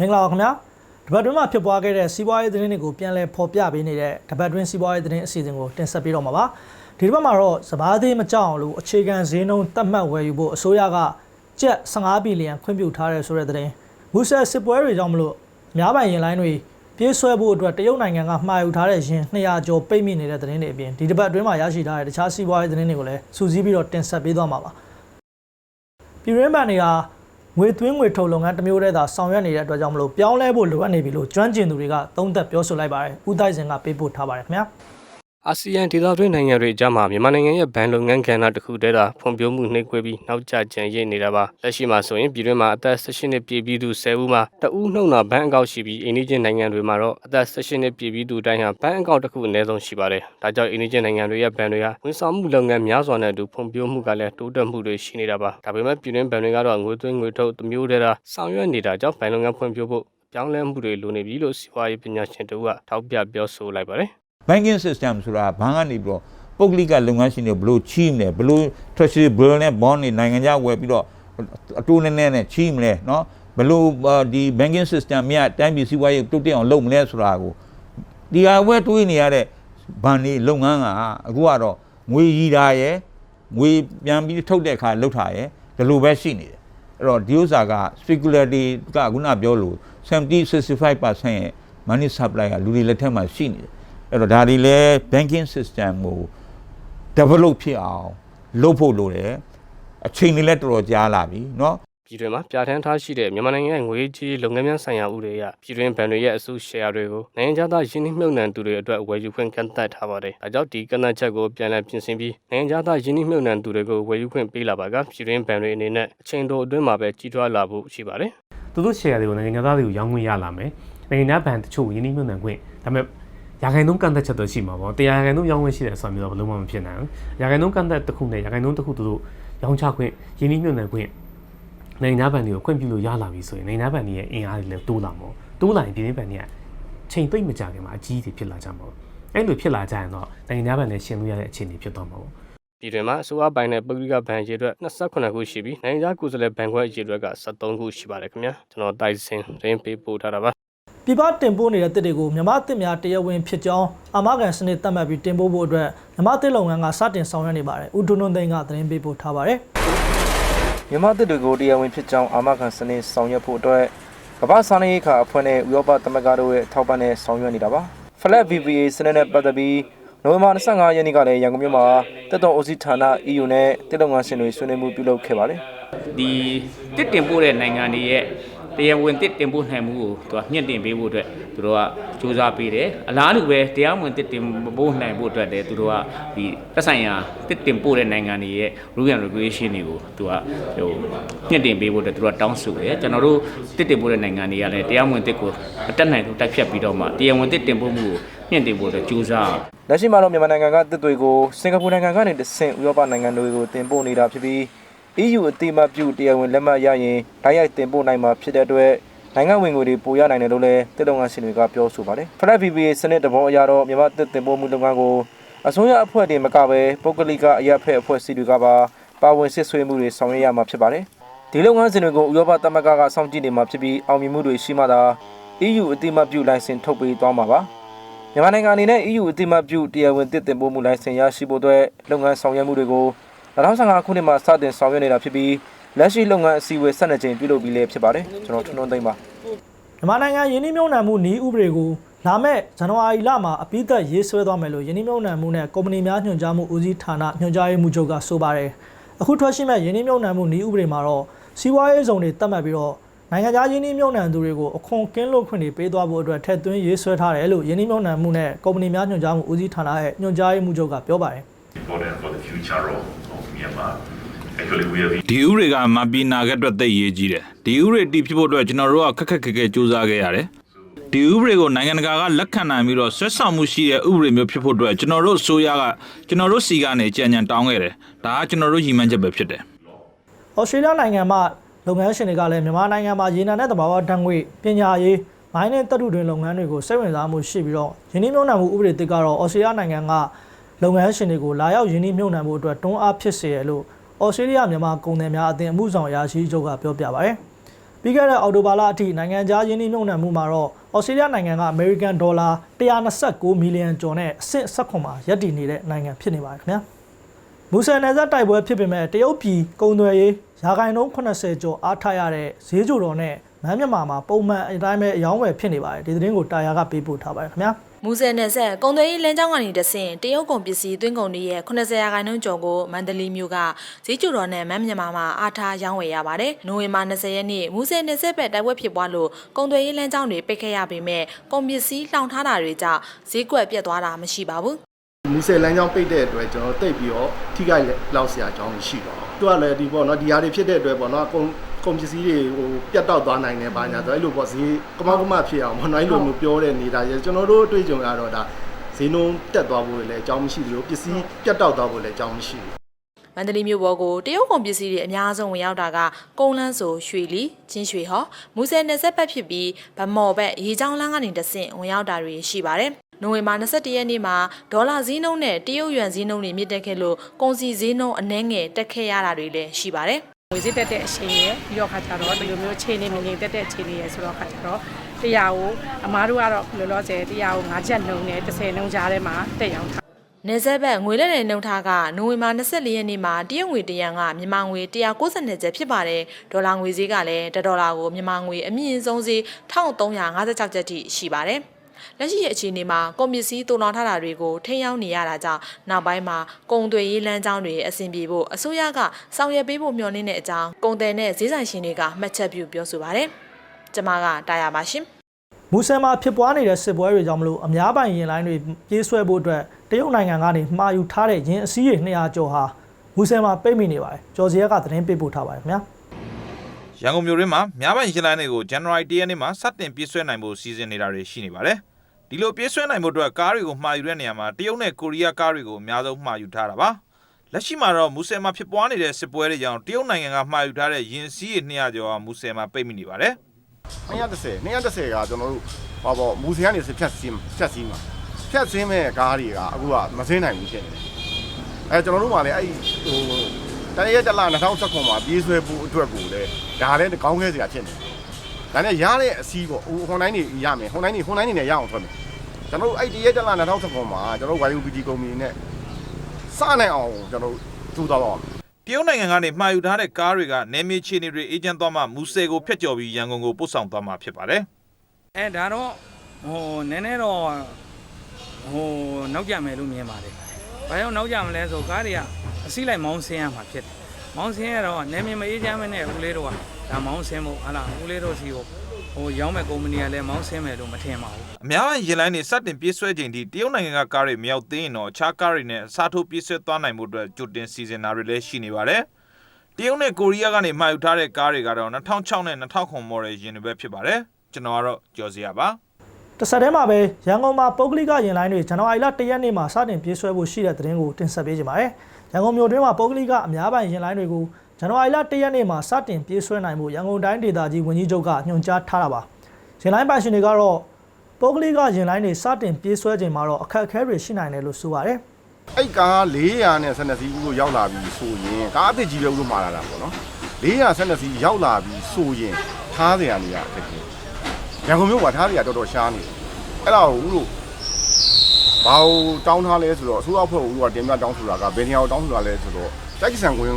မင်္ဂလာပါခင်ဗျာတပတ်တွင်းမှာဖြစ်ပွားခဲ့တဲ့စီးပွားရေးသတင်းတွေကိုပြန်လည်ဖော်ပြပေးနေတဲ့တပတ်တွင်းစီးပွားရေးသတင်းအစီအစဉ်ကိုတင်ဆက်ပေးတော့မှာပါဒီတစ်ပတ်မှာတော့စဘာသေးမကြောက်အောင်လို့အခြေခံဈေးနှုန်းသတ်မှတ်ဝယ်ယူဖို့အစိုးရကကျပ်15ဘီလီယံခွင့်ပြုထားတဲ့ဆိုတဲ့သတင်းမူဆယ်စစ်ပွဲတွေကြောင့်မလို့အများပိုင်ရင်လိုင်းတွေပြေးဆွဲဖို့အတွက်တရုတ်နိုင်ငံကမှာယူထားတဲ့ရင်200ကျော်ပိတ်မိနေတဲ့သတင်းတွေအပြင်ဒီတစ်ပတ်အတွင်းမှာရရှိထားတဲ့တခြားစီးပွားရေးသတင်းတွေကိုလည်းစူးစီးပြီးတော့တင်ဆက်ပေးသွားမှာပါပြည်ရင်းဘဏ်တွေက ငွေသွင်းငွေထုတ်လုပ်ငန်းတစ်မျိုးတည်းသာဆောင်ရွက်နေတဲ့အတွက်ကြောင့်မလို့ပြောင်းလဲဖို့လိုအပ်နေပြီလို့ကျွမ်းကျင်သူတွေကသုံးသပ်ပြောဆိုလိုက်ပါတယ်။ဦးတိုက်စင်ကပေးပို့ထားပါတယ်ခင်ဗျာ။ အာဆီယံဒေသတွင်းနိုင်ငံတွေအကြားမှာမြန်မာနိုင်ငံရဲ့ဘဏ်လုပ်ငန်းကဏ္ဍတစ်ခုတည်းသာဖွံ့ဖြိုးမှုနှိမ့်ကွေးပြီးနောက်ကျကျန်ရစ်နေတာပါလက်ရှိမှာဆိုရင်ပြည်တွင်းမှာအသက်16နှစ်ပြည့်ပြီးသူ10ဦးမှာတဦးနှုတ်နာဘဏ်အကောင့်ရှိပြီးအိန္ဒိယနိုင်ငံတွေမှာတော့အသက်16နှစ်ပြည့်ပြီးသူတိုင်းဟာဘဏ်အကောင့်တစ်ခုအနည်းဆုံးရှိပါတယ်ဒါကြောင့်အိန္ဒိယနိုင်ငံတွေရဲ့ဘဏ်တွေဟာဝန်ဆောင်မှုလုပ်ငန်းများစွာနဲ့အတူဖွံ့ဖြိုးမှုကလည်းတိုးတက်မှုတွေရှိနေတာပါဒါပေမဲ့ပြည်တွင်းဘဏ်တွေကတော့ငွေသွင်းငွေထုတ်တစ်မျိုးတည်းသာဆောင်ရွက်နေတာကြောင့်ဘဏ်လုပ်ငန်းဖွံ့ဖြိုးဖို့ပြောင်းလဲမှုတွေလိုနေပြီလို့စီးပွားရေးပညာရှင်တို့ကထောက်ပြပြောဆိုလိုက်ပါတယ် banking system ဆိုတာဘဏ်ကနေပြီးတော့ပုဂ္ဂလိကလုပ်ငန်းရှင်တွေဘလို့ချီးမလဲဘလို့ treasury bill နဲ့ bond တွေနိုင်ငံခြားဝယ်ပြီးတော့အတိုးနဲ့နဲ့ချီးမလဲเนาะဘလို့ဒီ banking system မြတ်တိုင်းပြည်စီးပွားရေးတုတ်တက်အောင်လုပ်မလဲဆိုတာကိုဒီဟာဝဲတွေးနေရတဲ့ဘဏ်တွေလုပ်ငန်းကအခုကတော့ငွေရည်တာရယ်ငွေပြန်ပြီးထုတ်တဲ့အခါလှုပ်တာရယ်ဒီလိုပဲရှိနေတယ်အဲ့တော့ဒီဥစ္စာက speculity ကခုနပြောလို့70 65%ရဲ့ money supply ကလူတွေလက်ထက်မှာရှိနေတယ် အဲ့တော့ဒါတွေလဲ banking system ကို develop ဖြစ်အောင်လုပ်ဖို့လိုတယ်အချိန်တွေလည်းတော်တော်ကြာလာပြီเนาะ ပြည်တွင်းမှာပြဋ္ဌာန်းထားရှိတဲ့မြန်မာနိုင်ငံရဲ့ငွေကြေးလုပ်ငန်းများဆိုင်ရာဥပဒေအရပြည်တွင်းဘဏ်တွေရဲ့အစုရှယ်ယာတွေကိုနိုင်ငံခြားသားယင်းနှိမ့်မြုပ်နှံသူတွေအတွက်ဝယ်ယူခွင့်ကန့်သတ်ထားပါတယ်။ဒါကြောင့်ဒီကန့်သတ်ချက်ကိုပြန်လည်ပြင်ဆင်ပြီးနိုင်ငံခြားသားယင်းနှိမ့်မြုပ်နှံသူတွေကိုဝယ်ယူခွင့်ပေးလာပါကပြည်တွင်းဘဏ်တွေအနေနဲ့အချိန်တိုအတွင်းမှာပဲကြီးထွားလာဖို့ရှိပါတယ် သူတို့ share တွေကိုနိုင်ငံသားတွေကိုရောင်းခွင့်ရလာမယ်နိုင်ငံသားဘဏ်တချို့ယင်းနှိမ့်မြုပ်နှံခွင့်ဒါပေမဲ့ ရာခိုင်နှုန်းကန့်သက်ချက်တော့ရှိမှာပေါ့တရားရာခိုင်နှုန်းရောင်းခွင့်ရှိတယ်ဆိုတာမျိုးတော့ဘယ်လုံးမှမဖြစ်နိုင်ဘူးရာခိုင်နှုန်းကန့်သက်တစ်ခုနဲ့ရာခိုင်နှုန်းတစ်ခုသူတို့ရောင်းချခွင့်ယင်းနှိမ့်မြုပ်နှံခွင့်နိုင်ငံသားဘဏ်တွေကိုခွင့်ပြုလို့ရလာပြီဆိုရင်နိုင်ငံသားဘဏ်တွေရဲ့အင်အားတွေလည်းတိုးလာမှာပေါ့တိုးလာရင်ပြည်တွင်းဘဏ်တွေကချိန်သိမ့်မကြခင်မှာအကြီးကြီးဖြစ်လာကြမှာပေါ့အဲ့လိုဖြစ်လာကြရင်တော့နိုင်ငံသားဘဏ်နဲ့ရှင်လို့ရတဲ့အခြေအနေဖြစ်သွားမှာပေါ့။ပြည်တွင်းမှာအစိုးရဘဏ်နဲ့ပုဂ္ဂလိကဘဏ်ရေအတွက်28ခုရှိပြီးနိုင်ငံခြားကိုယ်စားလှယ်ဘဏ်ခွဲရေအတွက်က73ခုရှိပါတယ်ခင်ဗျာ။ကျွန်တော်တိုက်စင်ရင်းပေးပို့ထားတာပါ ပြည်ပတင်ပို့နေတဲ့တစ်တွေကိုမြမတစ်များတရားဝင်ဖြစ်ကြောင်းအာမခံစနစ်သတ်မှတ်ပြီးတင်ပို့ဖို့အတွက်မြမတစ်လုပ်ငန်းကစတင်ဆောင်ရွက်နေပါတယ်။ဦးဒွန်းဒွန်းသိန်းကသတင်းပေးပို့ထားပါတယ်မြန်မာတစ်တွေကိုတရားဝင်ဖြစ်ကြောင်းအာမခံစနစ်ဆောင်ရွက်ဖို့အတွက်ကမ္ဘာစားနပ်ရိက္ခာအဖွဲ့နဲ့ဥရောပသမဂ္ဂတို့ရဲ့ထောက်ပံ့နဲ့ဆောင်ရွက်နေတာပါ Flat VVA စနစ်နဲ့ပတ်သက်ပြီးနိုဝင်ဘာ25ရက်နေ့ကလည်းရန်ကုန်မြို့မှာတက်တော်အိုစီဌာန EU နဲ့တက်တော်ငန်းရှင်တွေဆွေးနွေးမှုပြုလုပ်ခဲ့ပါတယ်ဒီတစ်တင်ပို့တဲ့နိုင်ငံတွေရဲ့ တရားဝင်တစ်တင်ပို့နိုင်မှုကိုသူကမြင့်တင်ပေးဖို့အတွက်သူတို့ကစူးစမ်းပေးတယ်အလားတူပဲတရားဝင်တစ်တင်ပို့နိုင်ဖို့အတွက်လည်းသူတို့ကဒီသက်ဆိုင်ရာတစ်တင်ပို့တဲ့နိုင်ငံတွေရဲ့ rule and regulation တွေကိုသူကဟိုမြင့်တင်ပေးဖို့အတွက်သူတို့ကတောင်းဆိုတယ်ကျွန်တော်တို့တစ်တင်ပို့တဲ့နိုင်ငံတွေကလည်းတရားဝင်တစ်ကိုအတက်နိုင်ဆုံးတိုက်ဖြတ်ပြီးတော့မှတရားဝင်တစ်တင်ပို့မှုကိုမြင့်တင်ဖို့အတွက်စူးစမ်းလက်ရှိမှာတော့မြန်မာနိုင်ငံကတစ်တွေကိုစင်ကာပူနိုင်ငံကနေတဆင့်ဥရောပနိုင်ငံတွေကိုတင်ပို့နေတာဖြစ်ပြီး EU အတိအမတ်ပြုတရားဝင်လက်မှတ်ရရင်ဓာတ်ရိုက်တင်ပို့နိုင်မှာဖြစ်တဲ့အတွက်နိုင်ငံဝင်ငွေတွေပိုရနိုင်တယ်လို့လည်းတက်တော်ငန်းရှင်တွေကပြောဆိုပါတယ် Flat VVA စနစ်တဘောအရတော့မြန်မာတစ်တင်ပို့မှုလုပ်ငန်းကိုအစိုးရအဖွဲ့တွေမကပဲပုဂ္ဂလိကအရက်ဖက်အဖွဲ့အစည်းတွေကပါပါဝင်စစ်ဆွေးမှုတွေဆောင်ရွက်ရမှာဖြစ်ပါတယ်ဒီလုပ်ငန်းစဉ်တွေကိုဥရောပသမဂ္ဂကစောင့်ကြည့်နေမှာဖြစ်ပြီးအောင်မြင်မှုတွေရှိမှသာ EU အတိအမတ်ပြုလိုင်စင်ထုတ်ပေးသွားမှာပါမြန်မာနိုင်ငံအနေနဲ့ EU အတိအမတ်ပြုတရားဝင်တစ်တင်ပို့မှုလိုင်စင်ရရှိဖို့အတွက်လုပ်ငန်းဆောင်ရွက်မှုတွေကို 2015ခုနှစ်မှာစတင်ဆောင်ရွက်နေတာဖြစ်ပြီးလက်ရှိလုပ်ငန်းအစည်းအဝေး12ကြိမ်ပြုလုပ်ပြီးလည်းဖြစ်ပါတယ်ကျွန်တော်ထွန်းထွန်းသိမ်းပါ။မြန်မာနိုင်ငံယင်းနှိမ့်မြုံနှံမှုနီးဥပဒေကိုလာမယ့်ဇန်နဝါရီလမှာအပိသက်ရေးဆွဲသွားမယ်လို့ယင်းနှိမ့်မြုံနှံမှုနဲ့ကုမ္ပဏီများညွှန်ကြားမှုဦးစီးဌာနညွှန်ကြားရေးမှူးချုပ်ကဆိုပါတယ်။အခုထွက်ရှိမဲ့ယင်းနှိမ့်မြုံနှံမှုနီးဥပဒေမှာတော့စီးပွားရေးဇုံတွေတတ်မှတ်ပြီးတော့နိုင်ငံခြားယင်းနှိမ့်မြုံနှံသူတွေကိုအခွန်ကင်းလွတ်ခွင့်တွေပေးသွားဖို့အတွက်ထည့်သွင်းရေးဆွဲထားတယ်လို့ယင်းနှိမ့်မြုံနှံမှုနဲ့ကုမ္ပဏီများညွှန်ကြားမှုဦးစီးဌာနရဲ့ညွှန်ကြားရေးမှူးချုပ်ကပြောပါတယ်။ important for the future of, of Myanmar. Actually, we have ဒီဥတွေကမပီနာကအတွက်သိရေးကြီးတယ်ဒီဥတွေတည်ဖြစ်ဖို့အတွက်ကျွန်တော်တို့ကခက်ခက်ခဲခဲစူးစမ်းခဲ့ရတယ်ဒီဥပဒေကိုနိုင်ငံတကာကလက်ခံနိုင်ပြီးတော့ဆွဲဆောင်မှုရှိတဲ့ဥပဒေမျိုးဖြစ်ဖို့အတွက်ကျွန်တော်တို့အစိုးရကကျွန်တော်တို့စီကနေကြံကြံတောင်းခဲ့တယ်ဒါကကျွန်တော်တို့ရည်မှန်းချက်ပဲဖြစ်တယ်။ဩစတြေးလျနိုင်ငံမှာလုပ်ငန်းရှင်တွေကလည်းမြန်မာနိုင်ငံမှာရေနံနဲ့သဘာဝဓာတ်ငွေပညာရေးမိုင်းနဲ့တပ်ထုတွင်လုပ်ငန်းတွေကိုစိတ်ဝင်စားမှုရှိပြီးတော့ယင်းနှိမ့်မြုံနှံမှုဥပဒေတစ်ကတော့ဩစတြေးလျနိုင်ငံက လုပ်ငန်းရှင်တွေကိုလာရောက်ယင်းနှိမ့်မြုံနှံမှုအတွက်တွန်းအားဖြစ်စေရလို့ဩစတြေးလျမြန်မာကုန်သည်များအသင်းအမှုဆောင်အရာရှိချုပ်ကပြောပြပါဗျ။ပြီးခဲ့တဲ့အောက်တိုဘာလအထိနိုင်ငံခြားယင်းနှိမ့်မြုပ်နှံမှုမှာတော့ဩစတြေးလျနိုင်ငံကအမေရိကန်ဒေါ်လာ129မီလီယံကျော်နဲ့အဆင့်ဆက်ခွန်မှာရပ်တည်နေတဲ့နိုင်ငံဖြစ်နေပါတယ်ခင်ဗျာမူဆယ်နယ်စပ်တိုက်ပွဲဖြစ်ပေမဲ့တရုတ်ပြည်ကုန်သွယ်ရေးရာခိုင်နှုန်း80ကျော်အားထားရတဲ့ဈေးကြိုတော်နဲ့မန်းမြန်မာမှာပုံမှန်အတိုင်းပဲအယောင်းဝယ်ဖြစ်နေပါတယ်ဒီသတင်းကိုတာယာကပေးပို့ထားပါတယ်ခင်ဗျာ မူဆယ်နယ်ဆက်ကုံသွေးရေးလမ်းကြောင်းကနေတဆင့်တရုတ်ကုန်ပစ္စည်းသွင်းကုန်တွေရဲ့80ရာခိုင်နှုန်းကျော်ကိုမန္တလေးမြို့ကဈေးကျူတော်နဲ့မန်းမြန်မာမှာအားထားရောင်းဝယ်ရပါတယ်။နိုဝင်ဘာ20ရက်နေ့မူဆယ်နယ်ဆက်ဘက်တိုက်ပွဲဖြစ်ပွားလို့ကုံသွေးရေးလမ်းကြောင်းတွေပိတ်ခဲ့ရပေမဲ့ကုန်ပစ္စည်းလှောင်ထားတာတွေကြောင့်ဈေးကွက်ပြတ်သွားတာမရှိပါဘူး။မူဆယ်လမ်းကြောင်းပိတ်တဲ့အတွက်ကျွန်တော်တိတ်ပြီးတော့ထိခိုက်လောက်ဆရာအကြောင်းရှိတော့သူကလည်းဒီပေါ့နော်ဒီဟာတွေဖြစ်တဲ့အတွက်ပေါ့နော်ကုန် ကုန်ပစ္စည်းတွေဟိုပြတ်တောက်သွားနိုင်တယ်ဘာညာဆိုအဲ့လိုပေါ့ဈေးကမောက်ကမဖြစ်အောင်ပေါ့နော်အဲ့လိုမျိုးပြောတဲ့နေတာရကျွန်တော်တို့အတွေ့အကြုံရတော့ဒါဈေးနှုန်းတက်သွားဖို့လည်းအကြောင်းမရှိဘူးပစ္စည်းပြတ်တောက်သွားဖို့လည်းအကြောင်းမရှိဘူးမန္တလေးမြို့ပေါ်ကိုတရုတ်ကုန်ပစ္စည်းတွေအများဆုံးဝင်ရောက်တာကကုန်းလန်းဆိုရွှေလီချင်းရွှေဟော်မူဆယ်နယ်ဆက်ဘက်ဖြစ်ပြီးဗမော်ဘက်ရေချောင်းလမ်းကနေတဆင့်ဝင်ရောက်တာတွေရှိပါတယ်။နိုဝင်ဘာ21ရက်နေ့မှာဒေါ်လာဈေးနှုန်းနဲ့တရုတ်ယွမ်ဈေးနှုန်းတွေမြင့်တက်ခဲ့လို့ကုန်စည်ဈေးနှုန်းအနည်းငယ်တက်ခဲ့ရတာတွေလည်းရှိပါတယ်။ ငွေစစ်တက်တဲ့အချိန်ရယ်ပြီးတော့ခါကျတော့ဒီလိုမျိုးခြေနေမငြိမ်တက်တဲ့ခြေနေရယ်ဆိုတော့ခါကျတော့တရားကိုအမားတို့ကတော့လောလောဆယ်တရားကို9ချက်နှုံနဲ့10နှုံကြားထဲမှာတက်ရောက်ထားနေဆက်ဘက်ငွေလက်နယ်နှုန်းထားကနိုဝင်ဘာ24ရက်နေ့မှာတရုတ်ငွေတရန်ကမြန်မာငွေ192ကျပ်ဖြစ်ပါတယ်ဒေါ်လာငွေဈေးကလည်း1ဒေါ်လာကိုမြန်မာငွေအမြင့်ဆုံးဈေး1356ကျပ်ထိရှိပါတယ် လက်ရှိရဲ့အခြေအနေမှာကွန်ပစ္စည်းတုံလောင်ထားတာတွေကိုထိန်းရောင်းနေရတာကြောင့်နောက်ပိုင်းမှာကုန်သွယ်ရေးလမ်းကြောင်းတွေအဆင်ပြေဖို့အစိုးရကဆောင်ရွက်ပေးဖို့မျှော်လင့်တဲ့အကြောင်းကုန်တယ်နဲ့ဈေးဆိုင်ရှင်တွေကမှတ်ချက်ပြုပြောဆိုပါတယ်။ကျွန်မကတာယာပါရှင်။မူဆယ်မှာဖြစ်ပွားနေတဲ့စစ်ပွဲတွေကြောင့်မလို့အများပိုင်ရင်လိုင်းတွေပြေးဆွဲဖို့အတွက်တရုတ်နိုင်ငံကနေမှာယူထားတဲ့ရင်အစည်းရေ200ကျော်ဟာမူဆယ်မှာပိတ်မိနေပါတယ်။ကျော်စီရကသတင်းပေးပို့ထားပါတယ်ခင်ဗျာ။ရန်ကုန်မြို့တွင်းမှာများပိုင်ရင်လိုင်းတွေကို January 1ရက်နေ့မှာစတင်ပြေးဆွဲနိုင်ဖို့စီစဉ်နေတာတွေရှိနေပါတယ်။ ဒီလိုပြေးဆွဲနိုင်ဖို့အတွက်ကားတွေကိုမှာယူတဲ့နေရာမှာတရုတ်နဲ့ကိုရီးယားကားတွေကိုအများဆုံးမှာယူထားတာပါ။လက်ရှိမှာတော့မူဆယ်မှာဖြစ်ပွားနေတဲ့စစ်ပွဲတွေကြောင့်တရုတ်နိုင်ငံကမှာယူထားတဲ့ရင်စည်းရေ200ကျော်ဟာမူဆယ်မှာပိတ်မိနေပါတယ်။230 230ကကျွန်တော်တို့ဟောပေါ့မူဆယ်ကနေဖြတ်စင်းဖြတ်စင်းမှာဖြတ်စင်းမဲ့ကားတွေကအခုကမစင်းနိုင်ဘူးဖြစ်နေတယ်အဲကျွန်တော်တို့ကလည်းအဲ့ဟိုတရက်တစ်လ2019မှာပြေးဆွဲဖို့အတွက်ကိုလည်းဒါလည်းကောင်းခဲစရာဖြစ်နေတယ် ဒါနဲ့ရတဲ့အစည်းပေါ့ဟိုဟွန်တိုင်းနေရမယ်ဟွန်တိုင်းနေဟွန်တိုင်းနေနဲ့ရအောင်ထွက်မယ်ကျွန်တော်တို့အဲ့တရက်တစ်လ2019မှာကျွန်တော်တို့ YUBT ကုမ္ပဏီနဲ့စနိုင်အောင်ကျွန်တော်တို့ထူသွားပါအောင်တရုတ်နိုင်ငံကနေမှာယူထားတဲ့ကားတွေကနယ်မြေချီနေတွေအေဂျင့်သွားမှမူဆယ်ကိုဖျက်ကျော်ပြီးရန်ကုန်ကိုပို့ဆောင်သွားမှာဖြစ်ပါတယ်အဲဒါတော့ဟိုနည်းနည်းတော့ဟိုနောက်ကျမယ်လို့မြင်ပါတယ်။ဘာကြောင့်နောက်ကျမလဲဆိုကားတွေကအစီလိုက်မောင်းဆင်းရမှာဖြစ်တယ်။မောင်းဆင်းရတော့နေမြင်မအေးချမ်းမနဲ့ဦးလေးတို့က ဒါမောင်းဆင်းဖို့ဟာလားဦးလေးတို့စီကိုဟိုရောင်းမဲ့ကုမ္ပဏီကလည်းမောင်းဆင်းမယ်လို့မထင်ပါဘူး။အများကြီးရင်လိုင်းတွေစတင်ပြေးဆွဲချိန်ထိတရုတ်နိုင်ငံကကားတွေမရောက်သေးရင်တော့အခြားကားတွေနဲ့အစားထိုးပြေးဆွဲသွားနိုင်မှုအတွက်ကြိုတင်စီစဉ်တာတွေလည်းရှိနေပါတယ်။တရုတ်နဲ့ကိုရီးယားကနေမှာယူထားတဲ့ကားတွေကတော့2006နဲ့2009 model ယာဉ်တွေပဲဖြစ်ပါတယ်။ကျွန်တော်ကတော့ကြော်စရာပါ။တစ်ဆက်တည်းမှာပဲရန်ကုန်မှာပုဂ္ဂလိကရင်လိုင်းတွေဇန်နဝါရီလ1ရက်နေ့မှာစတင်ပြေးဆွဲဖို့ရှိတဲ့သတင်းကိုတင်ဆက်ပေးကြပါမယ်။ရန်ကုန်မြို့တွင်းမှာပုဂ္ဂလိကအများပိုင်ရင်လိုင်းတွေကို ဇန်နဝါရီလ1ရက်နေ့မှာစတင်ပြေးဆွဲနိုင်မှုရန်ကုန်တိုင်းဒေသကြီးဝန်ကြီးချုပ်ကညွှန်ကြားထားတာပါ။ရင်လိုင်းပိုင်ရှင်တွေကတော့ပုဂ္ဂလိကရင်လိုင်းတွေစတင်ပြေးဆွဲချိန်မှာတော့အခက်အခဲတွေရှိနိုင်တယ်လို့ဆိုပါတယ်။အဲ့ကား400နဲ့12စီးဦးလို့ရောက်လာပြီဆိုရင်ကားအသစ်ကြီးပဲဦးလို့မှာလာတာပေါ့နော်412စီးရောက်လာပြီဆိုရင်ထားစရာနေရအခက်ကြီးရန်ကုန်မြို့ကထားစရာတော်တော်ရှားနေတယ်အဲ့ဒါကိုဦးလို့ဘာလို့တောင်းထားလဲဆိုတော့အစိုးရအဖွဲ့ကဦးကတင်ပြတောင်းဆိုတာကဘယ်နေရာကိုတောင်းဆိုတာလဲဆိုတော့တိုက်စံကွင်း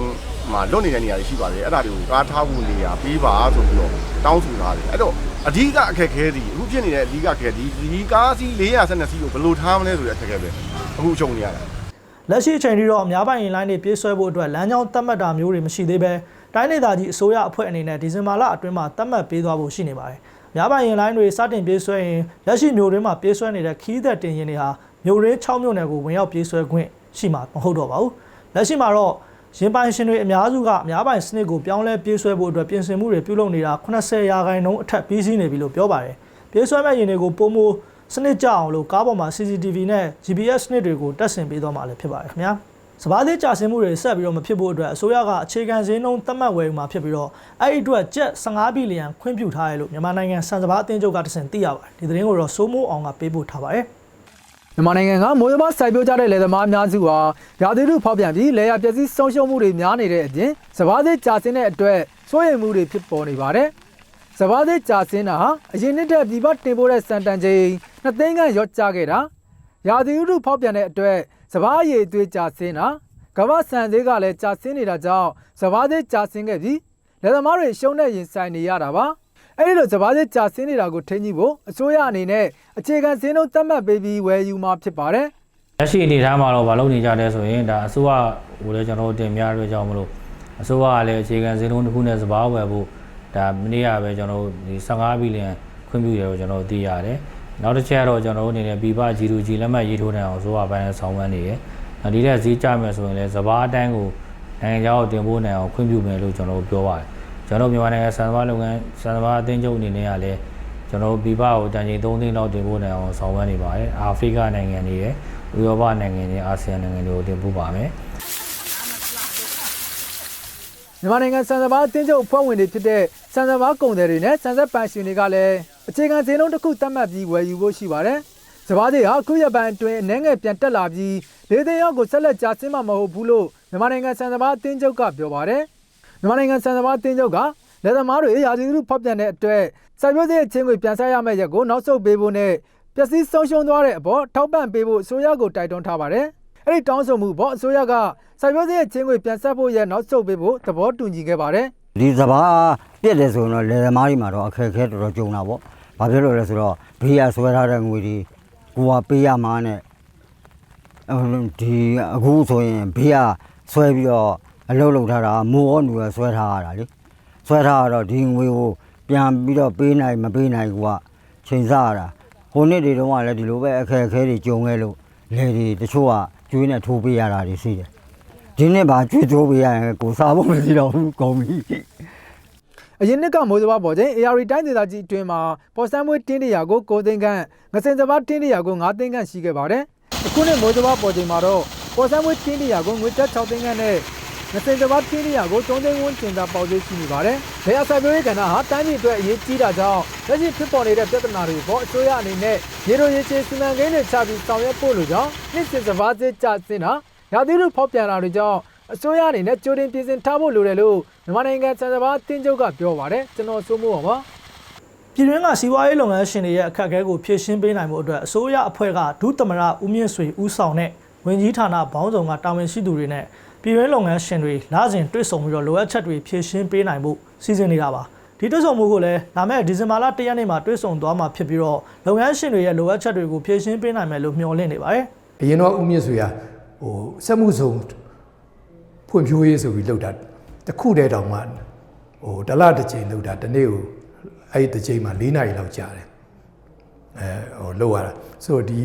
မှာလွတ်နေတဲ့နေရာတွေရှိပါတယ်အဲ့ဒါတွေကိုကားထားဖို့နေရာပေးပါဆိုပြီးတော့တောင်းဆိုထားတယ်အဲ့တော့အဓိကအခက်ခဲဒီအခုဖြစ်နေတဲ့အဓိကအခက်ဒီဒီကားစီး412စီးကိုဘယ်လိုထားမလဲဆိုတဲ့အခက်ခဲပဲအခုအချုပ်နေရတာလက်ရှိအချိန်ထိတော့အများပိုင်ရင်လိုင်းတွေပြေးဆွဲဖို့အတွက်လမ်းကြောင်းသတ်မှတ်တာမျိုးတွေမရှိသေးပဲတိုင်းဒေသကြီးအစိုးရအဖွဲ့အနေနဲ့ဒီဇင်ဘာလအတွင်းမှာသတ်မှတ်ပေးသွားဖို့ရှိနေပါတယ်။များပိုင်ရင်လိုင်းတွေစတင်ပြေးဆွဲရင်လက်ရှိမျိုးတွင်းမှာပြေးဆွဲနေတဲ့ခီးသက်တင်ရင်တွေဟာမျိုးရင်း6မြို့နယ်ကိုဝင်ရောက်ပြေးဆွဲခွင့်ရှိမှာမဟုတ်တော့ပါဘူး။လက်ရှိမှာတော့ ရင်ပိုင်ရှင်တွေအများစုကအများပိုင်စနစ်ကိုပြောင်းလဲပြေးဆွဲဖို့အတွက်ပြင်ဆင်မှုတွေပြုလုပ်နေတာ80ရာခိုင်နှုန်းအထက်ပြီးစီးနေပြီလို့ပြောပါတယ်။ပြေးဆွဲမဲ့ရင်တွေကိုပုံမစနစ်ကြအောင်လို့ကားပေါ်မှာ CCTV နဲ့ GPS စနစ်တွေကိုတက်ဆင်ပေးသွားမှာလည်းဖြစ်ပါတယ်ခင်ဗျာ။စဘာသေးကြာဆင်းမှုတွေဆက်ပြီးတော့မဖြစ်ဖို့အတွက်အစိုးရကအခြေခံဈေးနှုန်းသတ်မှတ်ဝယ်ယူမှာဖြစ်ပြီးတော့အဲ့ဒီအတွက်ကျပ်15ဘီလီယံခွင့်ပြုထားရလို့မြန်မာနိုင်ငံစံစဘာအသင်းချုပ်ကတဆင့်သိရပါတယ်ဒီသတင်းကိုတော့စိုးမိုးအောင်ကပေးပို့ထားပါတယ် မြန်မာနိုင်ငံကမိုးစမစိုက်ပျိုးကြတဲ့လယ်သမားအများစုဟာရာသီဥတုဖောက်ပြန်ပြီးလယ်ယာပျက်စီးဆုံးရှုံးမှုတွေများနေတဲ့အပြင်စဘာသေးကြာဆင်းတဲ့အတွက်စိုးရိမ်မှုတွေဖြစ်ပေါ်နေပါတယ်စဘာသေးကြာစင်းတာဟာအရင်နှစ်တက်ပြည်ပတင်ပို့တဲ့စံတန်ချိန်နှစ်သိန်းခန့်ရော့ကျခဲ့တာရာသီဥတုဖောက်ပြန်တဲ့အတွက်စဘာရည်အသွေးကြာစင်းတာကမ္ဘာစံသေးကလည်းကြာစင်းနေတာကြောင့်စဘာသေးကြာစင်းခဲ့ပြီးလက်သမားတွေရှုံးတဲ့ရင်ဆိုင်နေရတာပါ အဲ့ဒီလိုစဘာသေးကြာစင်းနေတာကိုထိန်းကြီးဖို့အစိုးရအနေနဲ့အခြေခံစင်းလုံးသတ်မှတ်ပေးပြီးဝယ်ယူမှာဖြစ်ပါတယ်လက်ရှိအနေထားမှာတော့မလုပ်နေကြတဲ့ဆိုရင်ဒါအစိုးရဟိုလည်းကျွန်တော်တို့တင်ပြရတဲ့ကြောင့်မလို့အစိုးရကလည်းအခြေခံစည်းလုံးတစ်ခုနဲ့စဘာဝယ်ဖို့ဒါမနေ့ကပဲကျွန်တော်တို့ဒီ15ဘီလီယံခွင့်ပြုရတော့ကျွန်တော်တို့သိရတယ်နောက်တစ်ချက်ကတော့ကျွန်တော်တို့အနေနဲ့ပြပ G2G လက်မှတ်ရေးထိုးတဲ့အောင်အစိုးရပိုင်းနဲ့ဆောင်ရွက်နေတယ်ဒီတဲ့ဈေးကြမယ်ဆိုရင်လည်းစဘာအတန်းကိုနိုင်ငံခြားကိုတင်ပို့နိုင်အောင်ခွင့်ပြုမယ်လို့ကျွန်တော်တို့ပြောပါတယ် ကျွန်တော်မြန်မာနိုင်ငံစံစဘာလုပ်ငန်းစံစဘာအသင်းချုပ်အနေနဲ့ကလည်းကျွန်တော်တို့ပြပကိုတန်ချိန်3သိန်းလောက်တင်ပို့နိုင်အောင်ဆောင်ရွက်နေပါတယ်အာဖရိကနိုင်ငံတွေရဲ့ဥရောပနိုင်ငံတွေအာဆီယံနိုင်ငံတွေကိုတင်ပို့ပါမယ်မြန်မာနိုင်ငံစံစဘာအသင်းချုပ်အဖွဲ့ဝင်တွေဖြစ်တဲ့စံစဘာကုန်သည်တွေနဲ့စံဆက်ပန်ရှင်တွေကလည်းအခြေခံဈေးနှုန်းတစ်ခုသတ်မှတ်ပြီးဝယ်ယူဖို့ရှိပါတယ်။စဘာတွေဟာအခုရက်ပိုင်းအတွင်းအနေငယ်ပြန်တက်လာပြီးလေသိန်းရောက်ကိုဆက်လက်ကြာဆင်းမှာမဟုတ်ဘူးလို့မြန်မာနိုင်ငံစံစဘာအသင်းချုပ်ကပြောပါတယ်။ မြန်မာနိုင်ငံစံစဘာအသင်းချုပ်ကလက်သမားတွေရာသီဥတုဖောက်ပြန်တဲ့အတွက်စိုက်ပျိုးရေးအချင်းကိုပြန်ဆက်ရမယ့်ရက်ကိုနောက်ဆုတ်ပေးဖို့နဲ့ပျက်စီးဆုံးရှုံးသွားတဲ့အပေါ်ထောက်ပံ့ပေးဖို့အစိုးရကိုတိုက်တွန်းထားပါတယ်။အဲ့ဒီတောင်းဆိုမှုပေါ်အစိုးရကစိုက်ပျိုးရေးအချင်းကိုပြန်ဆက်ဖို့ရက်နောက်ဆုတ်ပေးဖို့သဘောတူညီခဲ့ပါတယ်။ဒီစဘာပြက်တယ်ဆိုရင်တော့လယ်သမားတွေမှာတော့အခက်အခဲတော်တော်ကြုံတာပေါ့။ဘာဖြစ်လို့လဲဆိုတော့ဘေးရဆွဲထားတဲ့ငွေတွေကိုကပေးရမှာနဲ့ဒီအခုဆိုရင်ဘေးရဆွဲပြီးတော့ အလုပ်လုပ်ထားတာမိုးရောနူရောဆွဲထားရတာလေ။ဆွဲထားရတော့ဒီငွေကိုပြန်ပြီးတော့ပေးနိုင်မပေးနိုင်ဘူးကချိန်ဆရတာ။ဟိုနေ့တွေတုန်းကလည်းဒီလိုပဲအခက်အခဲတွေကြုံခဲ့လို့လယ်တွေတချို့ကကျွေးနဲ့ထိုးပေးရတာတွေရှိတယ်။ဒီနေ့ပါကျွေးထိုးပေးရရင်ကိုစားဖို့မရှိတော့ဘူးကုန်ပြီ။အရင်နှစ်ကမိုးစဘာပေါ်ချိန် AR တိုင်းဒေသကြီးအတွင်းမှာပေါ်စံမွေးတင်းတရာကို6သိန်းခန့်ငစင်စဘာတင်းတရာကို9သိန်းခန့်ရှိခဲ့ပါတယ်။အခုနှစ်မိုးစဘာပေါ်ချိန်မှာတော့ပေါ်စံမွေးတင်းတရာကိုငွေတက်6သိန်းခန့်နဲ့ ငစင်စဘာတင်းတရာကို3သိန်းဝန်းကျင်သာပေါက်သေးရှိနေပါတယ်။လေယာဆိုင်ပြောရေးကဏ္ဍဟာတိုင်းပြည်အတွက်အရေးကြီးတာကြောင့်လက်ရှိဖြစ်ပေါ်နေတဲ့ပြဿနာတွေပေါ်အစိုးရအနေနဲ့ရေလိုရေချေစီမံကိန်းတွေချပြီးဆောင်ရွက်ဖို့လိုကြောင်းနှစ်စဉ်စဘာစစ်ကြစင်တာရာသီဥတုဖောက်ပြန်တာတွေကြောင့်အစိုးရအနေနဲ့ကြိုတင်ပြင်ဆင်ထားဖို့လိုတယ်လို့မြန်မာနိုင်ငံစံစဘာအသင်းချုပ်ကပြောပါတယ်ကျွန်တော်စိုးမိုးပါပါပြည်တွင်းကစီးပွားရေးလုပ်ငန်းရှင်တွေရဲ့အခက်အခဲကိုဖြေရှင်းပေးနိုင်မှုအတွက်အစိုးရအဖွဲ့ကဒုသမရဦးမြင့်ဆွေဦးဆောင်တဲ့ဝင်ကြီးဌာနဘောင်းဆောင်ကတာဝန်ရှိသူတွေနဲ့ ပြည်တွင်းလုပ်ငန်းရှင်တွေလာစဉ်တွေ့ဆုံပြီးတော့လိုအပ်ချက်တွေဖြေရှင်းပေးနိုင်ဖို့စီစဉ်နေတာပါဒီတွေ့ဆုံမှုကိုလည်းလာမယ့်ဒီဇင်ဘာလ၁ရက်နေ့မှာတွေ့ဆုံသွားမှာဖြစ်ပြီးတော့လုပ်ငန်းရှင်တွေရဲ့လိုအပ်ချက်တွေကိုဖြေရှင်းပေးနိုင်မယ်လို့မျှော်လင့်နေပါတယ်အရင်တော့ဦးမြင့်ဆွေကဟိုစက်မှုစုံဖွံ့ဖြိုးရေးဆိုပြီးလောက်တာတစ်ခုတည်းတောင်မှဟိုတစ်လတစ်ချိန်လောက်တာတစ်နေ့ကိုအဲ့ဒီတစ်ချိန်မှာ၄နာရီလောက်ကြာတယ်အဲဟိုလောက်ရတာဆိုတော့ဒီ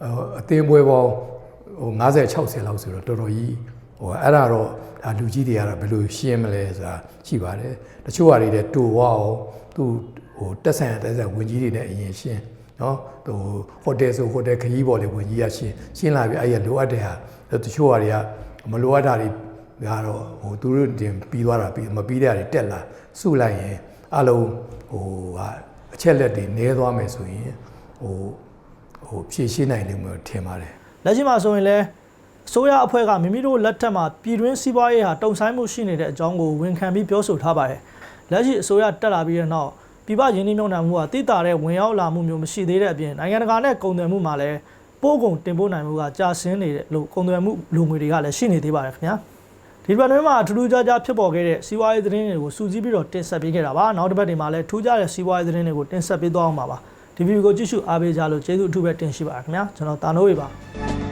ဟိုအသင်းပွဲပေါင်းဟို50 60လောက်ဆိုတော့တော်တော်ကြီး ဟိုအဲ့ဒါတော့ဒါလူကြီးတွေကတော့ဘယ်လိုရှင်းမလဲဆိုတာရှိပါတယ်တချို့ဟာတွေလည်းတူဝအောင်သူဟိုတက်ဆန်တက်ဆန်ဝင်ကြီးတွေနဲ့အရင်ရှင်းနော်ဟိုဟိုတယ်ဆိုဟိုတယ်ခရီးပေါ်လေဝင်ကြီးကရှင်းရှင်းလာပြီအဲ့ရလိုအပ်တဲ့ဟာတချို့ဟာတွေကမလိုအပ်တာတွေကတော့ဟိုသူတို့တင်ပြီးသွားတာပြီးမပြီးတဲ့ဟာတွေတက်လာစုလိုက်ရင်အလုံးဟိုဟာအချက်လက်တွေနည်းသွားမယ်ဆိုရင်ဟိုဟိုဖြည့်ရှင်းနိုင်လိမ့်မယ်ထင်ပါတယ်လက်ရှိမှာဆိုရင်လည်း အစိုးရအဖွဲ့ကမိမိတို့လက်ထက်မှာပြည်တွင်းစီးပွားရေးဟာတုံဆိုင်မှုရှိနေတဲ့အကြောင်းကိုဝန်ခံပြီးပြောဆိုထားပါတယ်။လက်ရှိအစိုးရတက်လာပြီးတဲ့နောက်ပြည်ပရင်းနှီးမြှုပ်နှံမှုကတိတာတဲ့ဝင်ရောက်လာမှုမျိုးမရှိသေးတဲ့အပြင်နိုင်ငံတကာနဲ့ကုန်သွယ်မှုမှာလည်းပို့ကုန်တင်ပို့နိုင်မှုကကြာဆင်းနေတဲ့လို့ကုန်သွယ်မှုလူငွေတွေကလည်းရှိနေသေးပါတယ်ခင်ဗျာ။ဒီဘက်တွင်မှာထူးထူးခြားခြားဖြစ်ပေါ်ခဲ့တဲ့စီးပွားရေးသတင်းတွေကိုစူးစီးပြီးတော့တင်ဆက်ပေးခဲ့တာပါ။နောက်တစ်ပတ်ဒီမှာလည်းထူးခြားတဲ့စီးပွားရေးသတင်းတွေကိုတင်ဆက်ပေးသွားအောင်ပါပါ။ဒီဗီဒီယိုကိုကြည့်ရှုအားပေးကြလို့ကျေးဇူးအထူးပဲတင်ရှိပါရခင်ဗျာ။ကျွန်တော်တာနိုးဝေပါ။